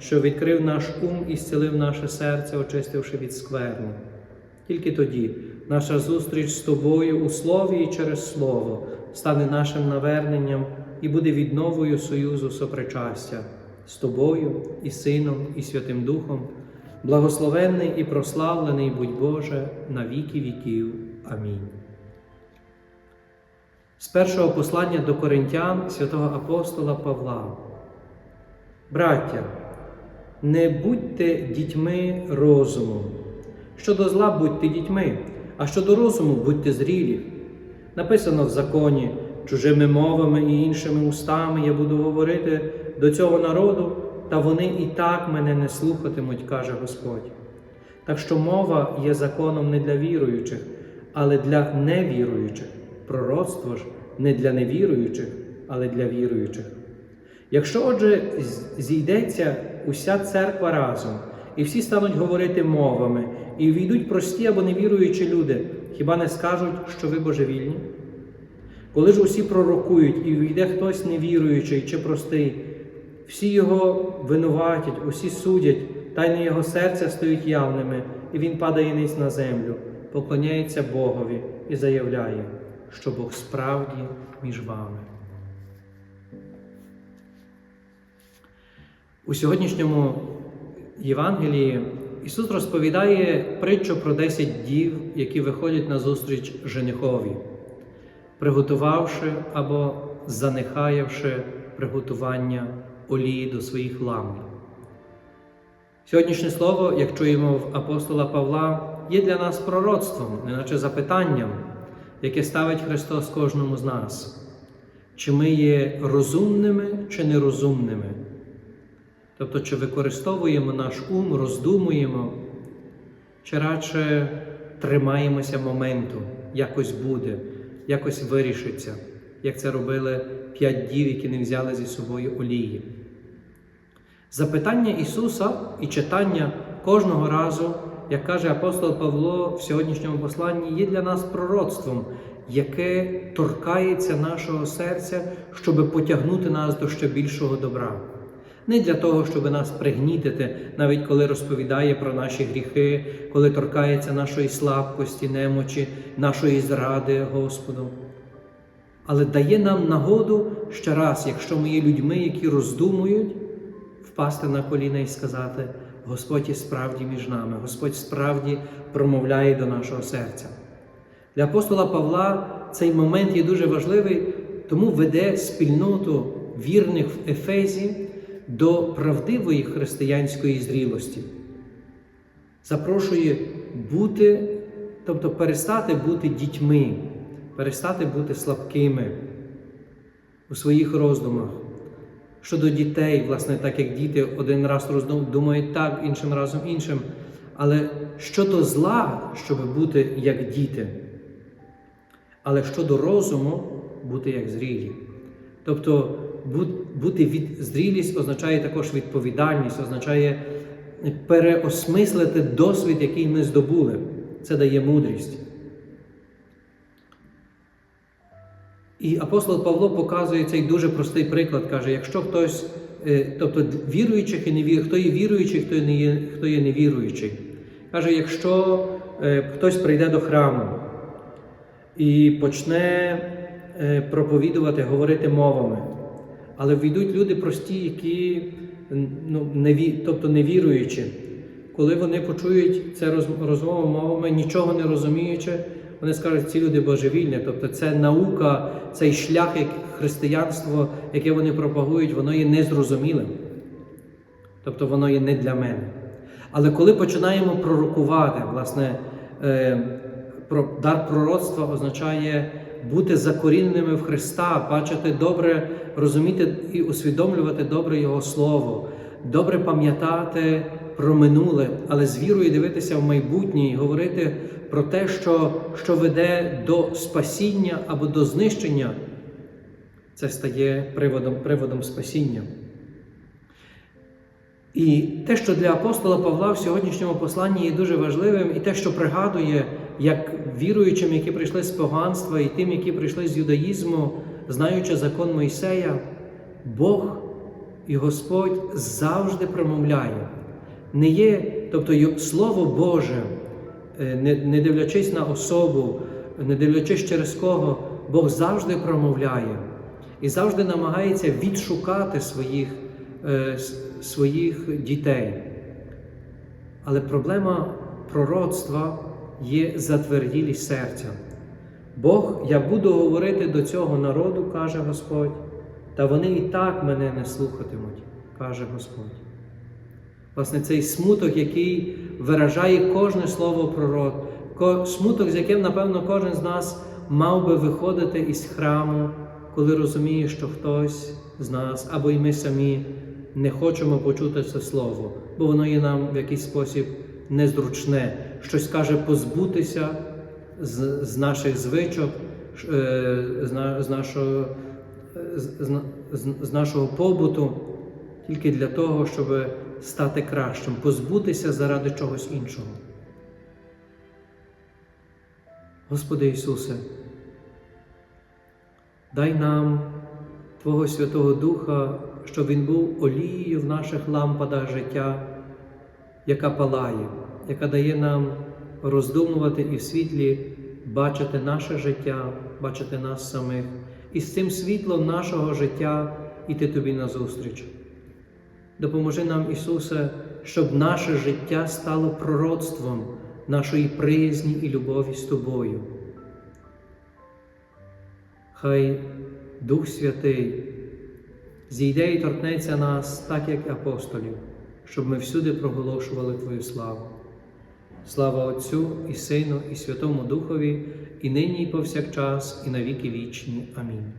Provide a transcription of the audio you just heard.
що відкрив наш ум і зцілив наше серце, очистивши від скверни. Тільки тоді наша зустріч з тобою у слові і через слово стане нашим наверненням і буде відновою союзу сопричастя з тобою і Сином, і Святим Духом, благословенний і прославлений будь Боже на віки віків. Амінь. З першого послання до Коринтян святого апостола Павла. Браття, не будьте дітьми розуму. Щодо зла будьте дітьми, а щодо розуму будьте зрілі. Написано в законі, чужими мовами і іншими устами я буду говорити до цього народу, та вони і так мене не слухатимуть, каже Господь. Так що мова є законом не для віруючих, але для невіруючих. Пророцтво ж не для невіруючих, але для віруючих. Якщо, отже, зійдеться уся церква разом, і всі стануть говорити мовами, і війдуть прості або невіруючі люди, хіба не скажуть, що ви божевільні? Коли ж усі пророкують, і війде хтось невіруючий чи простий, всі його винуватять, усі судять, тайни його серця стають явними, і він падає ниць на землю, поклоняється Богові і заявляє, що Бог справді між вами. У сьогоднішньому Євангелії Ісус розповідає притчу про 10 дів, які виходять на зустріч женихові, приготувавши або занехаявши приготування олії до своїх ламп. Сьогоднішнє слово, як чуємо в апостола Павла, є для нас пророцтвом, неначе запитанням, яке ставить Христос кожному з нас. Чи ми є розумними чи нерозумними? Тобто, чи використовуємо наш ум, роздумуємо, чи радше тримаємося моменту, якось буде, якось вирішиться, як це робили п'ять дів, які не взяли зі собою олії. Запитання Ісуса і читання кожного разу, як каже апостол Павло в сьогоднішньому посланні, є для нас пророцтвом, яке торкається нашого серця, щоб потягнути нас до ще більшого добра. Не для того, щоб нас пригнітити, навіть коли розповідає про наші гріхи, коли торкається нашої слабкості, немочі, нашої зради Господу. Але дає нам нагоду ще раз, якщо ми є людьми, які роздумують, впасти на коліна і сказати: Господь є справді між нами, Господь справді промовляє до нашого серця. Для апостола Павла цей момент є дуже важливий, тому веде спільноту вірних в Ефезі до правдивої християнської зрілості. Запрошує бути, тобто перестати бути дітьми, перестати бути слабкими у своїх роздумах. Щодо дітей, власне, так як діти один раз думають так, іншим разом іншим. Але щодо зла, щоб бути як діти, але щодо розуму бути як зрілі. Тобто бути від зрілість означає також відповідальність, означає переосмислити досвід, який ми здобули. Це дає мудрість. І апостол Павло показує цей дуже простий приклад, каже, якщо хтось, тобто віруючих і невіруючих, хто є віруючий, хто не є, хто є невіруючий. Каже, якщо хтось прийде до храму і почне проповідувати, говорити мовами, але війдуть люди прості, які ну, не, тобто невіруючі, коли вони почують це розмову мовами, нічого не розуміючи, вони скажуть, ці люди божевільні, тобто це наука, цей шлях, як християнство, яке вони пропагують, воно є незрозумілим. Тобто воно є не для мене. Але коли починаємо пророкувати, власне, дар пророцтва означає бути закоріненими в Христа, бачити добре, розуміти і усвідомлювати добре Його Слово, добре пам'ятати про минуле, але з вірою дивитися в майбутнє і говорити про те, що, що веде до спасіння або до знищення, це стає приводом, приводом спасіння. І те, що для апостола Павла в сьогоднішньому посланні є дуже важливим, і те, що пригадує, як віруючим, які прийшли з поганства, і тим, які прийшли з юдаїзму, знаючи закон Мойсея, Бог і Господь завжди промовляє. Не є, тобто Слово Боже, е, не, дивлячись на особу, не дивлячись через кого, Бог завжди промовляє і завжди намагається відшукати своїх, е, своїх дітей. Але проблема пророцтва є затверділість серця. Бог, я буду говорити до цього народу, каже Господь, та вони і так мене не слухатимуть, каже Господь. Власне, цей смуток, який виражає кожне слово пророк, смуток, з яким, напевно, кожен з нас мав би виходити із храму, коли розуміє, що хтось з нас або й ми самі не хочемо почути це слово, бо воно є нам в якийсь спосіб незручне, щось каже позбутися з, з наших звичок, е, з, з, нашого, з, з, нашого побуту, тільки для того, щоб стати кращим, позбутися заради чогось іншого. Господи Ісусе, дай нам Твого Святого Духа, щоб Він був олією в наших лампадах життя, яка палає, яка дає нам роздумувати і в світлі бачити наше життя, бачити нас самих, і з цим світлом нашого життя іти Тобі назустріч. Допоможи нам, Ісусе, щоб наше життя стало пророцтвом нашої приязні і любові з Тобою. Хай Дух Святий зійде і торкнеться нас, так як апостолів, щоб ми всюди проголошували Твою славу. Слава Отцю і Сину, і Святому Духові, і нині, і повсякчас, і навіки вічні. Амінь.